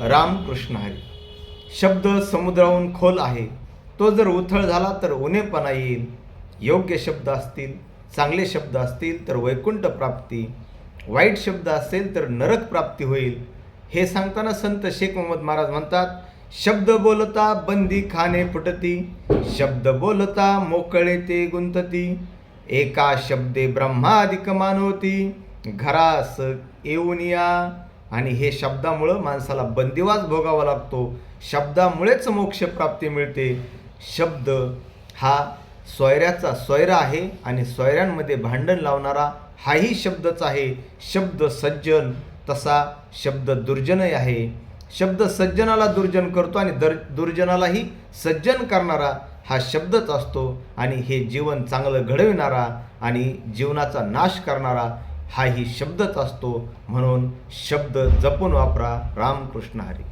रामकृष्ण हरी. शब्द समुद्राहून खोल आहे. तो जर उथळ झाला तर उणेपणा येईल. योग्य शब्द असतील चांगले शब्द असतील तर वैकुंठ प्राप्ती. वाईट शब्द असेल तर नरक प्राप्ती होईल. हे सांगताना संत शेख मोहम्मद महाराज म्हणतात शब्द बोलता बंदी खाणे फुटती शब्द बोलता मोकळे ते गुंतती. एका शब्दे ब्रह्माधिक मानवती घरास येऊन या. आणि हे शब्दामुळं माणसाला बंदिवास भोगावा लागतो. शब्दामुळेच मोक्ष प्राप्ती मिळते. शब्द हा सोयऱ्याचा सोयरा आहे आणि सोयऱ्यांमध्ये भांडण लावणारा हाही शब्दच आहे. शब्द सज्जन तसा शब्द दुर्जनही आहे. शब्द सज्जनाला दुर्जन करतो आणि दर दुर्जनालाही सज्जन करणारा हा शब्दच असतो. आणि हे जीवन चांगलं घडविणारा आणि जीवनाचा नाश करणारा हाही शब्दच असतो म्हणून शब्द जपून वापरा रामकृष्ण हरी.